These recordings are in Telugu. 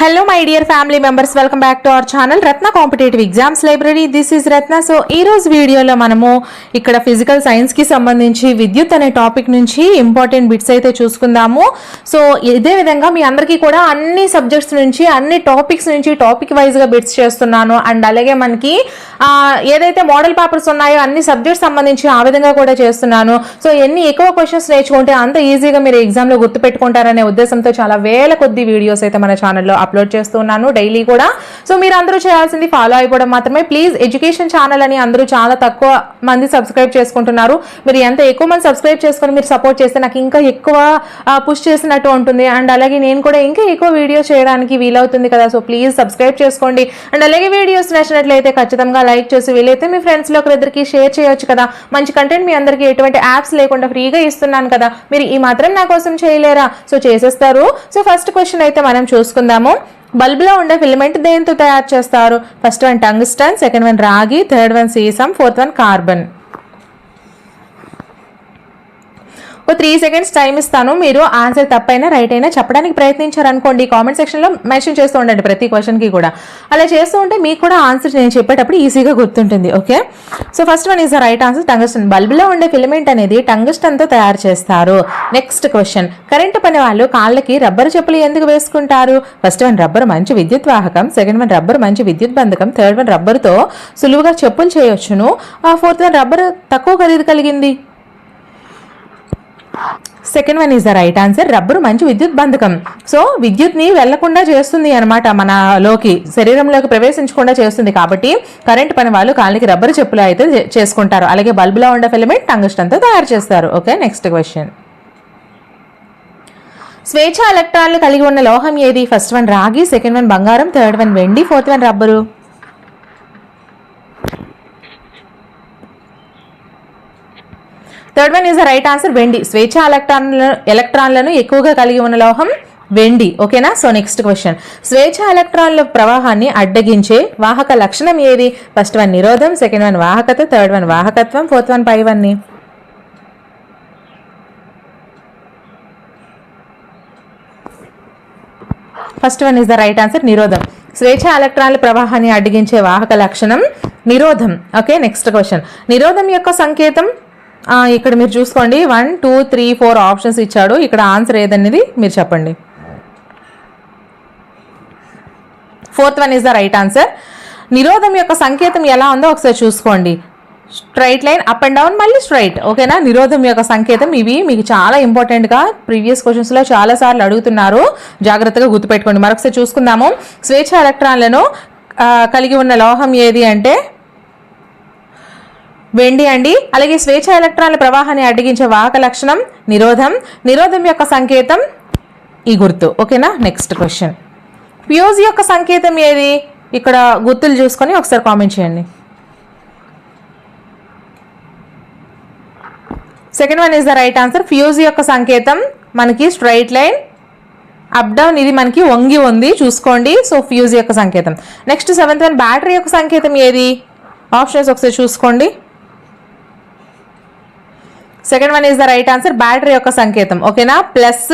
Hello my dear family members welcome back to our channel Ratna competitive exams library this is Ratna so ఈ రోజు వీడియోలో మనము ఇక్కడ ఫిజికల్ సైన్స్కి సంబంధించి విద్యుత్ అనే టాపిక్ నుంచి ఇంపార్టెంట్ బిట్స్ అయితే చూసుకుందాము. సో ఇదే విధంగా మీ అందరికీ కూడా అన్ని సబ్జెక్ట్స్ నుంచి అన్ని టాపిక్స్ నుంచి టాపిక్ వైజ్గా బిట్స్ చేస్తున్నాను. అండ్ అలాగే మనకి ఏదైతే మోడల్ పేపర్స్ ఉన్నాయో అన్ని సబ్జెక్ట్స్ సంబంధించి ఆ విధంగా కూడా చేస్తున్నాను. సో ఎన్ని ఎక్కువ క్వశ్చన్స్ నేర్చుకుంటే అంత ఈజీగా మీరు ఎగ్జామ్లో గుర్తుపెట్టుకుంటారనే ఉద్దేశంతో చాలా వేల కొద్ది వీడియోస్ అయితే మన ఛానల్లో అప్లోడ్ చేస్తున్నాను డైలీ కూడా. సో మీరు అందరూ చేయాల్సింది ఫాలో అయిపోవడం మాత్రమే. ప్లీజ్ ఎడ్యుకేషన్ ఛానల్ అని అందరూ చాలా తక్కువ మంది సబ్స్క్రైబ్ చేసుకుంటున్నారు. మీరు ఎంత ఎక్కువ మంది సబ్స్క్రైబ్ చేసుకొని మీరు సపోర్ట్ చేస్తే నాకు ఇంకా ఎక్కువ పుష్ చేసినట్టు ఉంటుంది. అండ్ అలాగే నేను కూడా ఇంకా ఎక్కువ వీడియో చేయడానికి వీలవుతుంది కదా. సో ప్లీజ్ సబ్స్క్రైబ్ చేసుకోండి. అండ్ అలాగే వీడియోస్ నచ్చినట్లయితే ఖచ్చితంగా లైక్ చేసి వీలైతే మీ ఫ్రెండ్స్లో ఒకరిద్దరికి షేర్ చేయొచ్చు కదా. మంచి కంటెంట్ మీ అందరికీ ఎటువంటి యాప్స్ లేకుండా ఫ్రీగా ఇస్తున్నాను కదా. మీరు ఈ మాత్రం నా కోసం చేయలేరా? సో చేసేస్తారు. సో ఫస్ట్ క్వశ్చన్ అయితే మనం చూసుకుందాము. బల్బ్లో ఉండే ఫిలమెంట్ దేంతో తయారు చేస్తారు? First one tungsten second one రాగి థర్డ్ వన్ సీసం ఫోర్త్ వన్ కార్బన్. ఒక త్రీ సెకండ్స్ టైం ఇస్తాను. మీరు ఆన్సర్ తప్పైనా రైట్ అయినా చెప్పడానికి ప్రయత్నించారు అనుకోండి కామెంట్ సెక్షన్లో మెన్షన్ చేస్తూ ఉండండి ప్రతి క్వశ్చన్కి కూడా. అలా చేస్తూ ఉంటే మీకు కూడా ఆన్సర్ నేను చెప్పేటప్పుడు ఈజీగా గుర్తుంటుంది okay so first one is the right answer tungsten బల్బులో ఉండే ఫిలమెంట్ అనేది టంగస్టన్తో తయారు చేస్తారు. నెక్స్ట్ క్వశ్చన్ కరెంటు పని వాళ్ళు కాళ్ళకి రబ్బర్ చెప్పులు ఎందుకు వేసుకుంటారు? ఫస్ట్ వన్ రబ్బర్ మంచి విద్యుత్ వాహకం. సెకండ్ వన్ రబ్బర్ మంచి విద్యుత్ బంధకం. థర్డ్ వన్ రబ్బర్తో సులువుగా చెప్పులు చేయొచ్చును. ఫోర్త్ వన్ రబ్బర్ తక్కువ ఖరీదు కలిగింది. Second one is the right answer rubber మంచి విద్యుత్ బంధకం. సో విద్యుత్ని వెళ్ళకుండా చేస్తుంది అనమాట మనలోకి శరీరంలోకి ప్రవేశించకుండా చేస్తుంది కాబట్టి కరెంట్ పని వాళ్ళు కాళ్ళకి రబ్బరు చెప్పులు అయితే చేసుకుంటారు. అలాగే బల్బులో ఉండే ఫిలమెంట్ టంగస్టన్తో తయారు చేస్తారు. ఓకే నెక్స్ట్ క్వశ్చన్ స్వేచ్ఛ ఎలక్ట్రాన్లు కలిగి ఉన్న లోహం ఏది? ఫస్ట్ వన్ రాగి సెకండ్ వన్ బంగారం థర్డ్ వన్ వెండి fourth one rubber third one is the right answer వెండి స్వేచ్ఛ ఎలక్ట్రాన్లను ఎలక్ట్రాన్లను ఎక్కువగా కలిగి ఉన్న లోహం వెండి ఓకేనా సో నెక్స్ట్ క్వశ్చన్ స్వేచ్ఛ ఎలక్ట్రాన్ల ప్రవాహాన్ని అడ్డగించే వాహక లక్షణం ఏది? ఫస్ట్ వన్ నిరోధం. సెకండ్ వన్ వాహకత. థర్డ్ వన్ వాహకత్వం. ఫోర్త్ వన్ పైవన్నీ first one is the right answer నిరోధం. స్వేచ్ఛ ఎలక్ట్రాన్ల ప్రవాహాన్ని అడ్డగించే వాహక లక్షణం నిరోధం. ఓకే నెక్స్ట్ క్వశ్చన్ నిరోధం యొక్క సంకేతం ఇక్కడ మీరు చూసుకోండి. One two three four options ఇచ్చాడు. ఇక్కడ ఆన్సర్ ఏదనేది మీరు చెప్పండి. Fourth one is the right answer నిరోధం యొక్క సంకేతం ఎలా ఉందో ఒకసారి చూసుకోండి. Straight line up and down మళ్ళీ స్ట్రైట్ ఓకేనా నిరోధం యొక్క సంకేతం ఇవి. మీకు చాలా ఇంపార్టెంట్గా ప్రీవియస్ క్వశ్చన్స్లో చాలా సార్లు అడుగుతున్నారు. జాగ్రత్తగా గుర్తుపెట్టుకోండి. మరొకసారి చూసుకుందాము. స్వేచ్ఛ ఎలక్ట్రాన్లను కలిగి ఉన్న లోహం ఏది అంటే వెండి అండి. అలాగే స్వేచ్ఛ ఎలక్ట్రాన్ల ప్రవాహాన్ని అడ్డగించే వాహక లక్షణం నిరోధం. నిరోధం యొక్క సంకేతం ఈ గుర్తు. ఓకేనా? నెక్స్ట్ క్వశ్చన్ ఫ్యూజ్ యొక్క సంకేతం ఏది? ఇక్కడ గుర్తులు చూసుకొని ఒకసారి కామెంట్ చేయండి. Second one is the right answer fuse యొక్క సంకేతం మనకి స్ట్రైట్ లైన్ అప్ డౌన్ ఇది మనకి వంగి ఉంది. చూసుకోండి. సో ఫ్యూజ్ యొక్క సంకేతం. నెక్స్ట్ సెవెంత్ వన్ బ్యాటరీ యొక్క సంకేతం ఏది? ఆప్షన్స్ ఒకసారి చూసుకోండి. Second one is the right answer battery యొక్క సంకేతం. ఓకేనా ప్లస్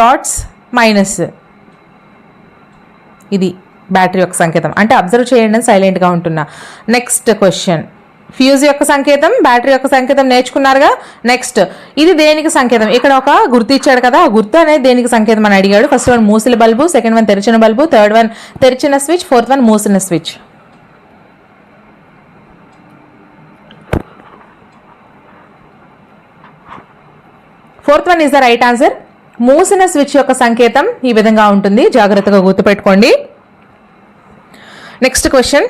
డాట్స్ మైనస్ ఇది బ్యాటరీ యొక్క సంకేతం. అంటే అబ్జర్వ్ చేయండి సైలెంట్గా ఉంటున్నా. నెక్స్ట్ క్వశ్చన్ ఫ్యూజ్ యొక్క సంకేతం బ్యాటరీ యొక్క సంకేతం నేర్చుకున్నారుగా? నెక్స్ట్ ఇది దేనికి సంకేతం? ఇక్కడ ఒక గుర్తు ఇచ్చాడు కదా ఆ గుర్తు అనేది దేనికి సంకేతం అని అడిగాడు. ఫస్ట్ వన్ మూసిన బల్బు సెకండ్ వన్ తెరిచిన బల్బు థర్డ్ వన్ తెరిచిన స్విచ్ ఫోర్త్ వన్ మూసిన switch fourth one is the right answer. మూసిన స్విచ్ యొక్క సంకేతం ఈ విధంగా ఉంటుంది. జాగ్రత్తగా గుర్తుపెట్టుకోండి. Next question.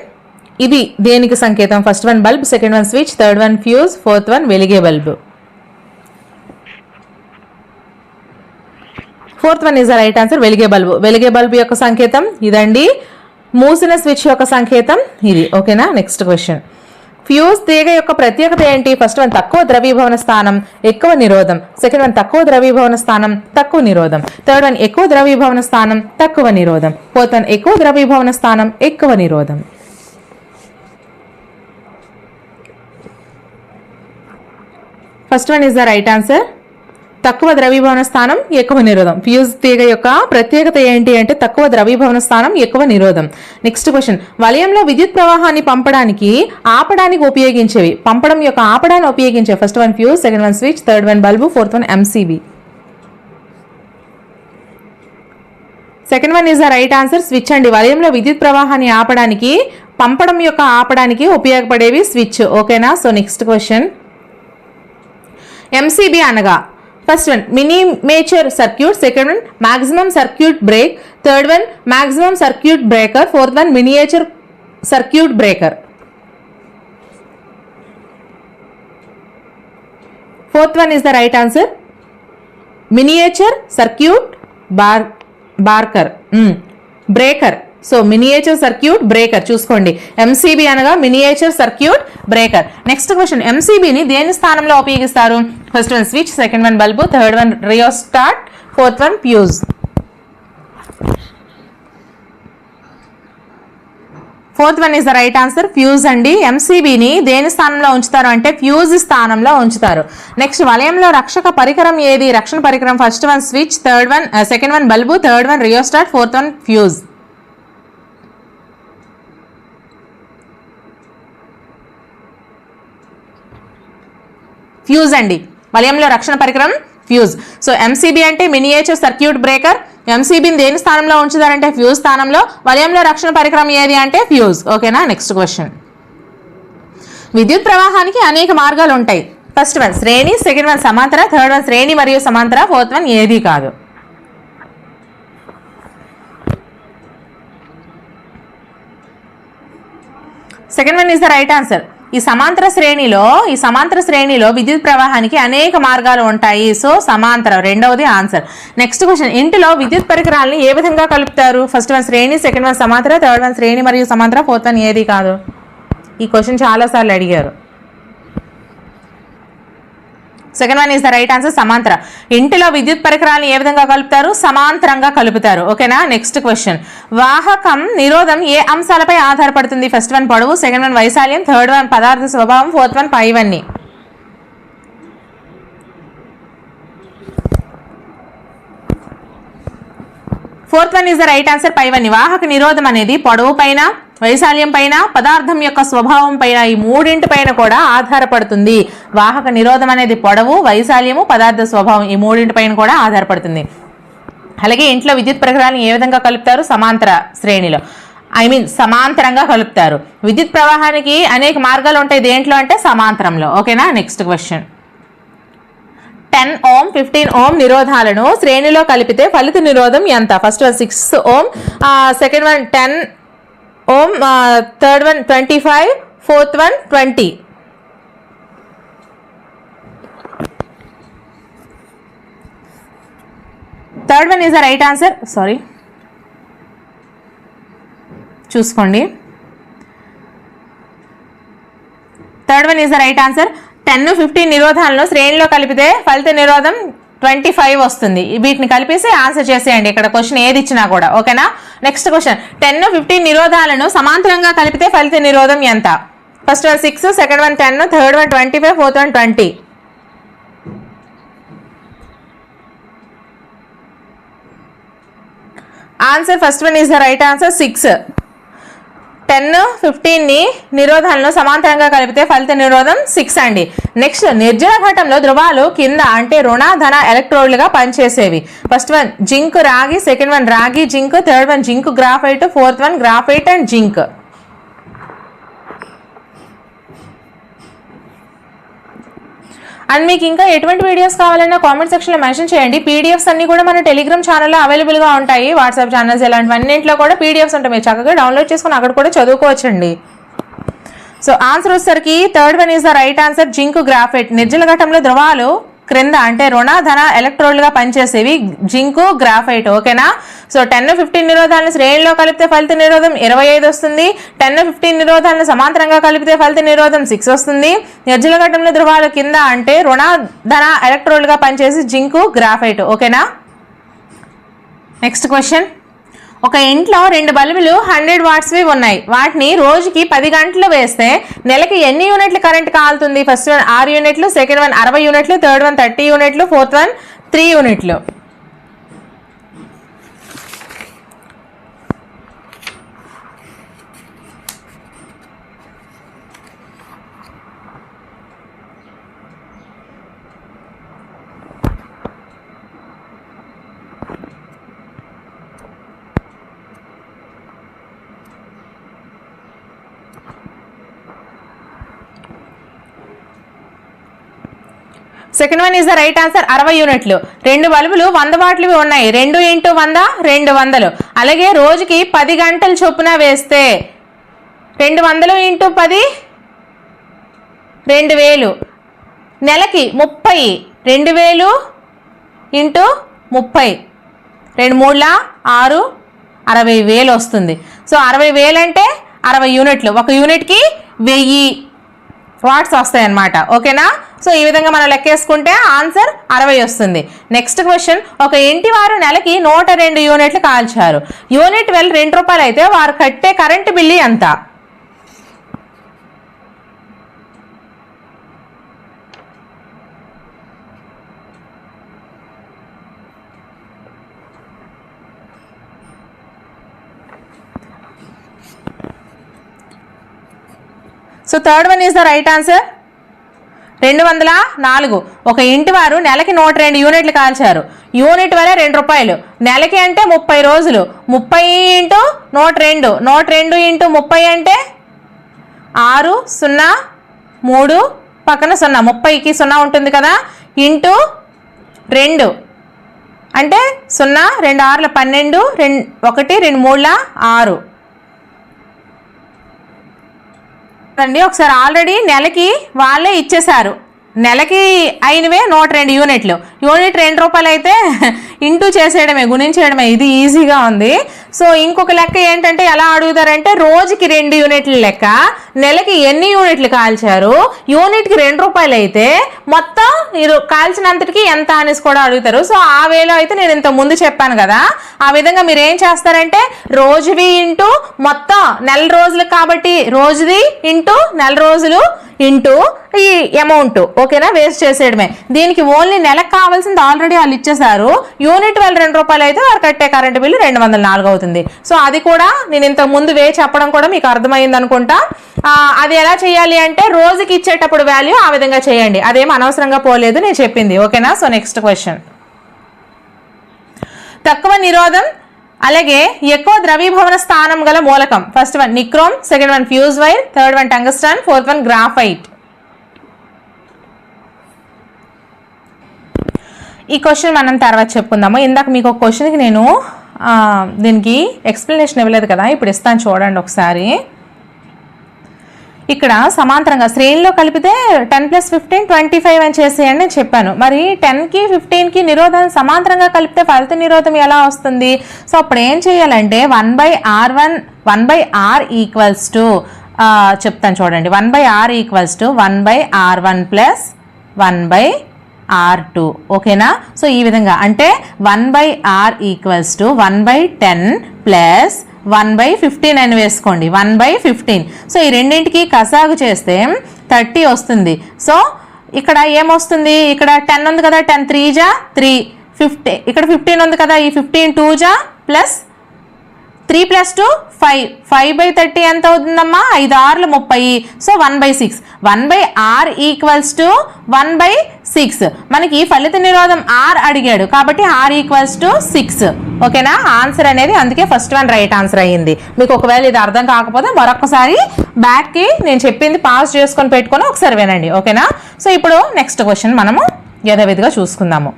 ఇది దేనికి సంకేతం? First one bulb second one switch third one fuse fourth one వెలిగే bulb. Fourth one is the right answer వెలిగే బల్బు. వెలిగే బల్బు యొక్క సంకేతం ఇదండి. మూసిన స్విచ్ యొక్క సంకేతం ఇది. ఓకేనా? Next question. ఫ్యూజ్ తీగ యొక్క ప్రత్యేకత ఏంటి? ఫస్ట్ వన్ తక్కువ ద్రవీభవన స్థానం ఎక్కువ నిరోధం. సెకండ్ వన్ తక్కువ ద్రవీభవన స్థానం తక్కువ నిరోధం. థర్డ్ వన్ ఎక్కువ ద్రవీభవన స్థానం తక్కువ నిరోధం. ఫోర్త్ వన్ ఎక్కువ ద్రవీభవన స్థానం ఎక్కువ నిరోధం. First one is the right answer తక్కువ ద్రవీభవన స్థానం ఎక్కువ నిరోధం. ఫ్యూజ్ తీగ యొక్క ప్రత్యేకత ఏంటి అంటే తక్కువ ద్రవీభవన స్థానం ఎక్కువ నిరోధం. నెక్స్ట్ క్వశ్చన్ వలయంలో విద్యుత్ ప్రవాహాన్ని పంపడానికి ఆపడానికి ఉపయోగించేవి. పంపడం యొక్క ఆపడాన్ని ఉపయోగించే first one fuse second one switch third one bulb fourth one MCB second one is the right answer switch అండి. వలయంలో విద్యుత్ ప్రవాహాన్ని ఆపడానికి పంపడం యొక్క ఆపడానికి ఉపయోగపడేవి స్విచ్ ఓకేనా సో నెక్స్ట్ క్వశ్చన్ ఎంసీబీ అనగా first one miniature circuit second one maximum circuit break third one maximum circuit breaker fourth one miniature circuit breaker fourth one is the right answer miniature circuit bar barker breaker so miniature circuit breaker చూసుకోండి. ఎంసీబీ అనగా miniature circuit breaker next question ఎంసీబీని దేని స్థానంలో ఉపయోగిస్తారు? First one switch second one bulb third one rheostat fourth one fuse fourth one is the right answer fuse అండి. ఎంసీబీని దేని స్థానంలో ఉంచుతారు అంటే ఫ్యూజ్ స్థానంలో ఉంచుతారు. నెక్స్ట్ వలయంలో రక్షక పరికరం ఏది? రక్షణ పరికరం first one switch third one second one bulb third one rheostat fourth one fuse fuse అండి. వలయంలో రక్షణ పరికరం ఫ్యూజ్. సో ఎంసీబీ అంటే మినియేచర్ సర్క్యూట్ బ్రేకర్. ఎంసీబీని దేని స్థానంలో ఉంచుతారంటే ఫ్యూజ్ స్థానంలో. వలయంలో రక్షణ పరికరం ఏది అంటే ఫ్యూజ్. ఓకేనా? నెక్స్ట్ క్వశ్చన్ విద్యుత్ ప్రవాహానికి అనేక మార్గాలు ఉంటాయి. ఫస్ట్ వన్ శ్రేణి సెకండ్ వన్ సమాంతర థర్డ్ వన్ శ్రేణి మరియు సమాంతర ఫోర్త్ వన్ ఏది కాదు. Second one is the right answer ఈ సమాంతర శ్రేణిలో ఈ సమాంతర శ్రేణిలో విద్యుత్ ప్రవాహానికి అనేక మార్గాలు ఉంటాయి. సో సమాంతరం రెండవది ఆన్సర్. నెక్స్ట్ క్వశ్చన్ ఇంటిలో విద్యుత్ పరికరాలని ఏ విధంగా కలుపుతారు? ఫస్ట్ వన్ శ్రేణి సెకండ్ వన్ సమాంతర థర్డ్ వన్ శ్రేణి మరియు సమాంతర ఫోర్త్ వన్ ఏది కాదు? ఈ క్వశ్చన్ చాలాసార్లు అడిగారు. Second one is the right answer సమాంతర ఇంటిలో విద్యుత్ పరికరాలను ఏ విధంగా కలుపుతారు? సమాంతరంగా కలుపుతారు. ఓకేనా? నెక్స్ట్ క్వశ్చన్ వాహకం నిరోధం ఏ అంశాలపై ఆధారపడుతుంది? ఫస్ట్ వన్ పొడవు సెకండ్ వన్ వైశాల్యం థర్డ్ వన్ పదార్థ స్వభావం ఫోర్త్ వన్ పైవన్నీ. Fourth one is the right answer పైవన్నీ వాహక నిరోధం అనేది పొడవు పైన వైశాల్యం పైన పదార్థం యొక్క స్వభావం పైన ఈ మూడింటి పైన కూడా ఆధారపడుతుంది. వాహక నిరోధం అనేది పొడవు వైశాల్యము పదార్థ స్వభావం ఈ మూడింటి పైన కూడా ఆధారపడుతుంది. అలాగే ఇంట్లో విద్యుత్ పరికరాలను ఏ విధంగా కలుపుతారు? సమాంతర శ్రేణిలో. ఐ మీన్ సమాంతరంగా కలుపుతారు. విద్యుత్ ప్రవాహానికి అనేక మార్గాలు ఉంటాయి. దేంట్లో అంటే సమాంతరంలో. ఓకేనా next question ten ohm fifteen ohm నిరోధాలను శ్రేణిలో కలిపితే ఫలిత నిరోధం ఎంత? First one six ohm. Second one ten ohm. Third one twenty five fourth one twenty third one is the right answer sorry చూసుకోండి. Third one is the right answer ten fifteen నిరోధాలను శ్రేణిలో కలిపితే ఫలిత నిరోధం ట్వంటీ ఫైవ్ వస్తుంది. వీటిని కలిపేసి ఆన్సర్ చేసేయండి. ఇక్కడ క్వశ్చన్ ఏది ఇచ్చినా కూడా. ఓకేనా నెక్స్ట్ క్వశ్చన్ టెన్ ఫిఫ్టీన్ నిరోధాలను సమాంతరంగా కలిపితే ఫలిత నిరోధం ఎంత? First one six second one ten third one twenty five fourth one twenty answer first one is the right answer six ten ఫిఫ్టీన్ని నిరోధాలను సమాంతరంగా కలిపితే ఫలిత నిరోధం సిక్స్ అండి. నెక్స్ట్ నిర్జల ఘటంలో ధృవాలు కింద అంటే రుణ ధన ఎలక్ట్రోడ్లుగా పనిచేసేవి. ఫస్ట్ వన్ జింక్ రాగి సెకండ్ వన్ రాగి zinc third one zinc graphite fourth one graphite and zinc. And మీకు ఇంకా ఎటువంటి వీడియోస్ కావాలన్నా కామెంట్ సెక్షన్లో మెన్షన్ చేయండి. పీడిఎఫ్స్ అన్ని కూడా మన టెలిగ్రామ్ ఛానల్లో అవైలబుల్గా ఉంటాయి. వాట్సాప్ ఛానల్స్ ఇలాంటివన్నింటిలో కూడా పీడిఎఫ్స్ ఉంటాయి. మీరు చక్కగా డౌన్లోడ్ చేసుకుని అక్కడ కూడా చదువుకోవచ్చండి. సో ఆన్సర్ వచ్చేసరికి third one is the right answer zinc graphite Nirjala ఘటంలో ధ్రువాలు క్రింద అంటే రుణ ధన ఎలక్ట్రోడ్లుగా పనిచేసేవి జింకు గ్రాఫైట్ ఓకేనా? సో టెన్ ఫిఫ్టీన్ నిరోధాలను శ్రేణిలో కలిపితే ఫలిత నిరోధం ఇరవై ఐదు వస్తుంది. టెన్ ఫిఫ్టీన్ నిరోధాలను సమాంతరంగా కలిపితే ఫలిత నిరోధం సిక్స్ వస్తుంది. నిర్జల ఘటంలో ధృవాలు కింద అంటే రుణ ధన ఎలక్ట్రోడ్లుగా పనిచేసి జింకు గ్రాఫైట్ ఓకేనా? నెక్స్ట్ క్వశ్చన్ ఒక ఇంట్లో రెండు బల్బులు హండ్రెడ్ వాట్స్వి ఉన్నాయి. వాటిని రోజుకి పది గంటలు వేస్తే నెలకి ఎన్ని యూనిట్లు కరెంట్ కాలుతుంది? ఫస్ట్ వన్ ఆరు యూనిట్లు సెకండ్ వన్ అరవై యూనిట్లు థర్డ్ వన్ థర్టీ యూనిట్లు ఫోర్త్ వన్ త్రీ యూనిట్లు. Second one is the right answer అరవై యూనిట్లు రెండు బల్బులు వంద వాట్లవి ఉన్నాయి. రెండు ఇంటూ వంద రెండు వందలు. అలాగే రోజుకి పది గంటలు చొప్పున వేస్తే రెండు వందలు ఇంటూ పది రెండు వేలు. నెలకి ముప్పై రెండు వేలు ఇంటూ ముప్పై. రెండు మూడుల ఆరు అరవై వేలు వస్తుంది. సో అరవై వేలు అంటే అరవై యూనిట్లు ఒక యూనిట్కి వెయ్యి. వాట్స్ వస్తాయన్నమాట. ఓకేనా? సో ఈ విధంగా మనం లెక్కేసుకుంటే ఆన్సర్ అరవై వస్తుంది. నెక్స్ట్ క్వశ్చన్ ఒక ఇంటి వారు నెలకి నూట రెండు యూనిట్లు కాల్చారు. యూనిట్ వెల్ రెండు రూపాయలు అయితే వారు కట్టే కరెంటు బిల్లు ఎంత? So third one is the right answer రెండు వందల నాలుగు. ఒక ఇంటి వారు నెలకి నూట రెండు యూనిట్లు కాల్చారు. యూనిట్ వల్ల రెండు రూపాయలు. నెలకి అంటే ముప్పై రోజులు. ముప్పై ఇంటూ నూట రెండు. నూట రెండు ఇంటూ ముప్పై అంటే ఆరు సున్నా మూడు పక్కన సున్నా. ముప్పైకి సున్నా ఉంటుంది కదా. ఇంటూ రెండు. అంటే సున్నా రెండు ఆరుల పన్నెండు రెండు ఒకటి రెండు మూడుల ఆరు. అండి ఒకసారి ఆల్రెడీ నెలకి వాళ్ళే ఇచ్చేశారు. నెలకి అయినవే నూట రెండు యూనిట్లు. యూనిట్ రెండు రూపాయలు అయితే ఇంటూ చేసేయడమే గుణించేయడమే. ఇది ఈజీగా ఉంది. సో ఇంకొక లెక్క ఏంటంటే ఎలా అడుగుతారంటే రోజుకి రెండు యూనిట్ల లెక్క నెలకి ఎన్ని యూనిట్లు కాల్చారు యూనిట్కి రెండు రూపాయలు అయితే మొత్తం మీరు కాల్చినంతటికి ఎంత అనేసి కూడా అడుగుతారు. సో ఆ వేలో అయితే నేను ఇంత ముందు చెప్పాను కదా. ఆ విధంగా మీరు ఏం చేస్తారంటే రోజువి ఇంటూ మొత్తం నెల రోజులు కాబట్టి రోజుది ఇంటూ నెల రోజులు ఇంటూ ఈ అమౌంట్ ఓకేనా? వేస్ట్ చేసేయడమే. దీనికి ఓన్లీ నెలకు కావాల్సింది ఆల్రెడీ వాళ్ళు ఇచ్చేసారు యూనిట్ వాళ్ళు రెండు రూపాయలు అయితే వారు కట్టే కరెంట్ బిల్లు రెండు వందల నాలుగు అవుతుంది. సో అది కూడా నేను ఇంతకు ముందు వే చెప్పడం కూడా మీకు అర్థమైంది అనుకుంటా. అది ఎలా చేయాలి అంటే రోజుకి ఇచ్చేటప్పుడు వాల్యూ ఆ విధంగా చేయండి. అదేం అనవసరంగా పోలేదు నేను చెప్పింది. ఓకేనా? సో నెక్స్ట్ క్వశ్చన్ తక్కువ నిరోధం అలాగే ఎక్కువ ద్రవీభవన స్థానం గల మూలకం. First one nichrome second one fuse wire third one tungsten fourth one graphite ఈ క్వశ్చన్ మనం తర్వాత చెప్పుకుందాము. ఇందాక మీకు ఒక క్వశ్చన్కి నేను దీనికి ఎక్స్ప్లెనేషన్ ఇవ్వలేదు కదా? ఇప్పుడు ఇస్తాను చూడండి ఒకసారి. ఇక్కడ సమాంతరంగా శ్రేణిలో కలిపితే ten plus fifteen twenty five అని చేసేయండి అని చెప్పాను. మరి టెన్కి ఫిఫ్టీన్కి నిరోధం సమాంతరంగా కలిపితే ఫలిత నిరోధం ఎలా వస్తుంది? సో అప్పుడు ఏం చేయాలంటే one by R one one by R equals to చెప్తాను చూడండి. One by R equals to one by R one plus one by R two ఓకేనా సో ఈ విధంగా. అంటే one by R equals to one by ten plus one by fifteen అని వేసుకోండి. వన్ బై ఫిఫ్టీన్ సో ఈ రెండింటికి కసాగు చేస్తే థర్టీ వస్తుంది. సో ఇక్కడ ఏమొస్తుంది? ఇక్కడ టెన్ ఉంది కదా? టెన్ త్రీ జా? త్రీ ఫిఫ్టీ ఇక్కడ ఫిఫ్టీన్ ఉంది కదా? ఈ ఫిఫ్టీన్ టూ జా? Plus three plus two five five by thirty ఎంత అవుతుందమ్మా? ఐదు ఆర్లు ముప్పై. So one by six one by R equals to one by six మనకి ఫలిత నిరోధం ఆర్ అడిగాడు కాబట్టి ఆర్ ఈక్వల్స్ టు సిక్స్ ఓకేనా? ఆన్సర్ అనేది అందుకే ఫస్ట్ వన్ రైట్ ఆన్సర్ అయ్యింది. మీకు ఒకవేళ ఇది అర్థం కాకపోతే మరొకసారి బ్యాక్కి నేను చెప్పింది పాస్ చేసుకొని పెట్టుకొని ఒకసారి వినండి. ఓకేనా? సో ఇప్పుడు నెక్స్ట్ క్వశ్చన్ మనము యథావిధిగా చూసుకుందాము.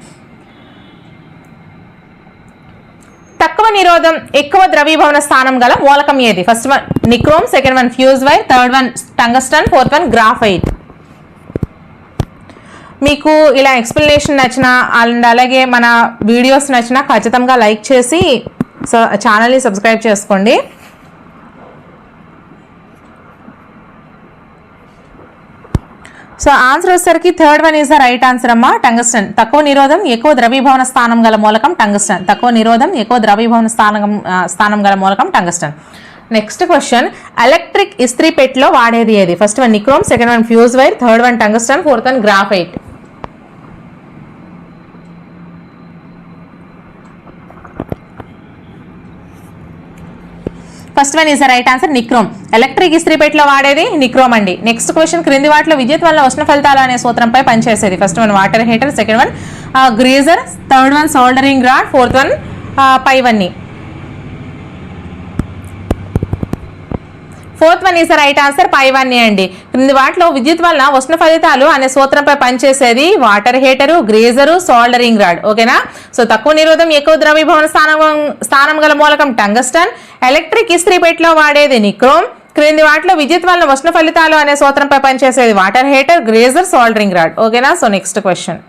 తక్కువ నిరోధం ఎక్కువ ద్రవీభవన స్థానం గల మూలకం ఏది? First one nichrome second one fuse wire third one tungsten fourth one graphite మీకు ఇలా ఎక్స్ప్లెనేషన్ నచ్చిన అండ్ అలాగే మన వీడియోస్ నచ్చినా ఖచ్చితంగా లైక్ చేసి సో ఛానల్ని సబ్స్క్రైబ్ చేసుకోండి. సో ఆన్సర్ వచ్చేసరికి third one is the right answer అమ్మా టంగస్టన్. తక్కువ నిరోధం ఎక్కువ ద్రవీభవన స్థానం గల మూలకం టంగస్టన్. తక్కువ నిరోధం ఎక్కువ ద్రవీభవన స్థానం స్థానం గల మూలకం టంగస్టన్. నెక్స్ట్ క్వశ్చన్ ఎలక్ట్రిక్ ఇస్త్రీ పెట్లో వాడేది ఏది? First one nichrome second one fuse wire third one tungsten fourth one graphite first one is right answer nichrome. Electric ఇస్త్రీపేటలో వాడేది నిక్రోమ్ అండి. నెక్స్ట్ క్వశ్చన్ క్రింది వాటిలో విద్యుత్ వల్ల ఉష్ణ ఫలితాలు అనే సూత్రంపై పనిచేసేది. First one water heater second one geyser third one soldering rod fourth one పైవన్నీ fourth one is right answer పైవన్నీ అండి. క్రింది వాటిలో విద్యుత్ వలన ఉష్ణ ఫలితాలు అనే సూత్రంపై పనిచేసేది water heater geyser soldering rod. ఓకేనా? సో తక్కువ నిరోధం ఎక్కువ ద్రవీభవన స్థానం స్థానం గల మూలకం టంగస్టన్. ఎలక్ట్రిక్ ఇస్త్రీ పెట్టిలో వాడేది నిక్రోమ్. క్రింది వాటిలో విద్యుత్ వలన ఉష్ణ ఫలితాలు అనే సూత్రంపై పనిచేసేది water heater geyser soldering rod. ఓకేనా? So next question.